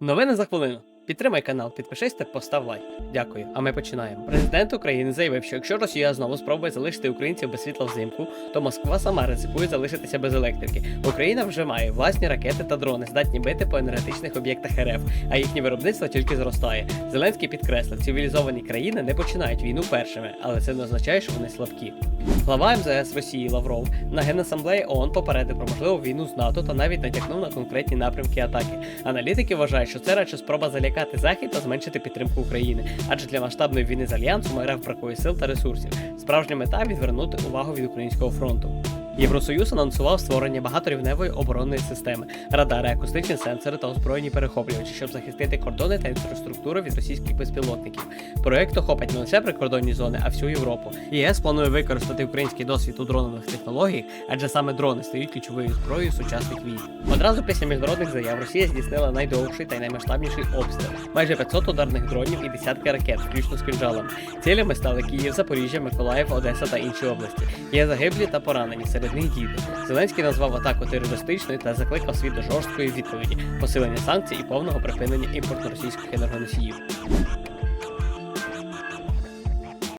Новини за хвилину. Підтримай канал, підпишись та постав лайк. Дякую. А ми починаємо. Президент України заявив, що якщо Росія знову спробує залишити українців без світла взимку, то Москва сама ризикує залишитися без електрики. Україна вже має власні ракети та дрони, здатні бити по енергетичних об'єктах РФ, а їхнє виробництво тільки зростає. Зеленський підкреслив, цивілізовані країни не починають війну першими, але це не означає, що вони слабкі. Глава МЗС Росії Лавров на генасамблеї ООН попередив про можливу війну з НАТО та навіть натякнув на конкретні напрямки атаки. Аналітики вважають, що це радше спроба залякати Захід та зменшити підтримку України, адже для масштабної війни з альянсом РФ бракує сил та ресурсів. Справжня мета відвернути увагу від українського фронту. Євросоюз анонсував створення багаторівневої оборонної системи, радари, акустичні сенсори та озброєні перехоплювачі, щоб захистити кордони та інфраструктуру від російських безпілотників. Проект охопить не лише прикордонні зони, а всю Європу. ЄС планує використати український досвід у дронових технологіях, адже саме дрони стають ключовою зброєю сучасних війн. Одразу після міжнародних заяв Росія здійснила найдовший та наймасштабніший обстріл майже 500 ударних дронів і десятки ракет, включно з кинджалами. Цілями стали Київ, Запоріжжя, Миколаїв, Одеса та інші області. Є загиблі та поранені, серед них дій. Зеленський назвав атаку терористичною та закликав світ до жорсткої відповіді, посилення санкцій і повного припинення імпорту російських енергоносіїв.